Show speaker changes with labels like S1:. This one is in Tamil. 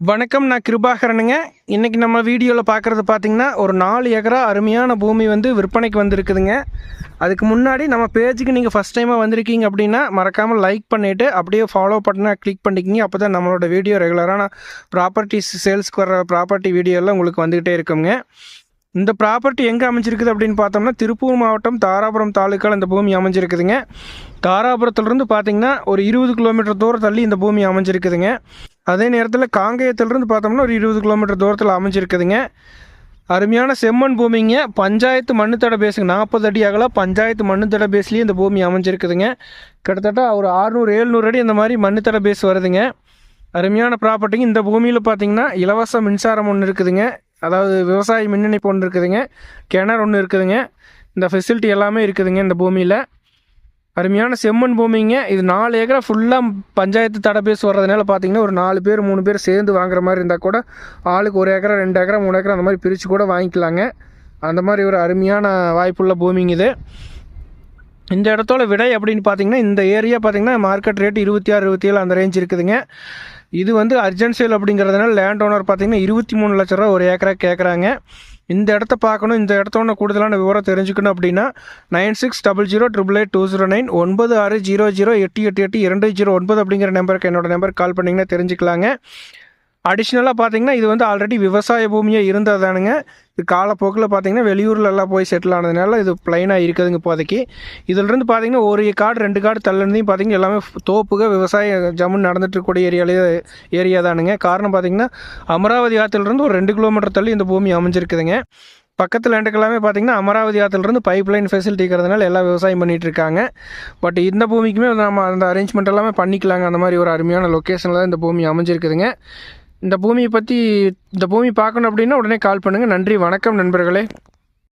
S1: வணக்கம் நான் கிருபாகரனுங்க. இன்றைக்கி நம்ம வீடியோவில் பார்க்குறது பார்த்திங்கன்னா ஒரு நாலு ஏக்கரா அருமையான பூமி வந்து விற்பனைக்கு வந்திருக்குதுங்க. அதுக்கு முன்னாடி நம்ம பேஜுக்கு நீங்கள் ஃபஸ்ட் டைமாக வந்திருக்கீங்க அப்படின்னா மறக்காமல் லைக் பண்ணிவிட்டு அப்படியே ஃபாலோ பட்டனை கிளிக் பண்ணிக்கிங்க. அப்போ தான் நம்மளோட வீடியோ ரெகுலரான ப்ராப்பர்ட்டிஸ் சேல்ஸ்க்கு வர ப்ராப்பர்ட்டி வீடியோலாம் உங்களுக்கு வந்துக்கிட்டே இருக்குங்க. இந்த ப்ராப்பர்ட்டி எங்கே அமைஞ்சிருக்குது அப்படின்னு பார்த்தோம்னா திருப்பூர் மாவட்டம் தாராபுரம் தாலுக்கால் இந்த பூமி அமைஞ்சிருக்குதுங்க. தாராபுரத்துலேருந்து பார்த்தீங்கன்னா ஒரு இருபது கிலோமீட்டர் தூரம் தள்ளி இந்த பூமி அமைஞ்சிருக்குதுங்க. அதே நேரத்தில் காங்கேயத்துலேருந்து பார்த்தோம்னா ஒரு இருபது கிலோமீட்டர் தூரத்தில் அமைஞ்சிருக்குதுங்க. அருமையான செம்மண் பூமிங்க. பஞ்சாயத்து மண்ணு தடை பேசுங்க நாற்பது அடி அகலம் பஞ்சாயத்து மண்ணு தடை பேஸ்லேயே இந்த பூமி அமைஞ்சிருக்குதுங்க. கிட்டத்தட்ட ஒரு ஆறுநூறு எழுநூறு அடி இந்த மாதிரி மண்ணு தடை பேஸ் வருதுங்க. அருமையான ப்ராப்பர்ட்டிங்க இந்த பூமியில் பார்த்தீங்கன்னா இலவச மின்சாரம் ஒன்று இருக்குதுங்க. அதாவது விவசாய மின் இணைப்பு ஒன்று இருக்குதுங்க. கிணறு ஒன்று இருக்குதுங்க. இந்த ஃபெசிலிட்டி எல்லாமே இருக்குதுங்க இந்த பூமியில். அருமையான செம்மண் பூமிங்க. இது நாலு ஏக்கரா ஃபுல்லாக பஞ்சாயத்து தடை பேஸ் வர்றதுனால பார்த்தீங்கன்னா ஒரு நாலு பேர் மூணு பேர் சேர்ந்து வாங்குற மாதிரி இருந்தால் கூட ஆளுக்கு ஒரு ஏக்கரா ரெண்டு ஏக்கரா மூணு ஏக்கரா அந்த மாதிரி பிரித்து கூட வாங்கிக்கலாங்க. அந்த மாதிரி ஒரு அருமையான வாய்ப்புள்ள பூமிங்க இது. இந்த இடத்தோட விடை அப்படின்னு பார்த்தீங்கன்னா இந்த ஏரியா பார்த்தீங்கன்னா மார்க்கெட் ரேட் இருபத்தி ஆறு இருபத்தி ஏழு அந்த ரேஞ்ச் இருக்குதுங்க. இது வந்து அர்ஜென்ட் சேல் அப்படிங்கிறதுனால லேண்ட் ஓனர் பார்த்தீங்கன்னா இருபத்தி மூணு லட்ச ரூபா ஒரு ஏக்கராக கேட்குறாங்க இந்த இடத்த பார்க்கணும். இந்த இடத்தோட கூடுதலான விவரம் தெரிஞ்சுக்கணும் அப்படின்னா nine six double zero triple eight two zero nine ஒன்பது ஆறு ஜீரோ ஜீரோ எட்டு எட்டு எட்டு இரண்டு ஜீரோ ஒன்பது அப்படிங்கிற நம்பருக்கு என்னோட நம்பருக்கு கால் பண்ணிங்கன்னா தெரிஞ்சுக்கலாங்க. அடிஷ்னலாக பார்த்தீங்கன்னா இது வந்து ஆல்ரெடி விவசாய பூமியாக இருந்ததானுங்க. இது காலப்போக்கில் பார்த்தீங்கன்னா வெளியூரில் எல்லாம் போய் செட்டில் ஆனதுனால இது ப்ளைனாக இருக்குதுங்க இப்போதைக்கு. இதிலிருந்து பார்த்தீங்கன்னா ஒரு காடு ரெண்டு காடு தள்ளிருந்தையும் பார்த்தீங்கன்னா எல்லாமே தோப்புக விவசாய ஜம்முன்னு நடந்துட்டு இருக்கக்கூடிய ஏரியாலே ஏரியா தானுங்க காரணம் பார்த்தீங்கன்னா அமராவதி ஆற்றுலேருந்து ஒரு ரெண்டு கிலோமீட்டர் தள்ளி இந்த பூமி அமைஞ்சிருக்குதுங்க. பக்கத்தில் லேண்டுக்கு எல்லாமே பார்த்தீங்கன்னா அமராவதி ஆற்றுலேருந்து பைப் லைன் ஃபெசிலிட்டி இருக்கிறதுனால எல்லாம் விவசாயம் பண்ணிகிட்டு இருக்காங்க பட் இந்த பூமிக்குமே நம்ம அந்த அரேஞ்ச்மெண்ட் எல்லாமே பண்ணிக்கலாங்க. அந்த மாதிரி ஒரு அருமையான லொக்கேஷனில் தான் இந்த பூமி அமைஞ்சிருக்குதுங்க. இந்த பூமியை பற்றி இந்த பூமி பார்க்கணும் அப்படின்னா உடனே கால் பண்ணுங்கள் நன்றி வணக்கம் நண்பர்களே.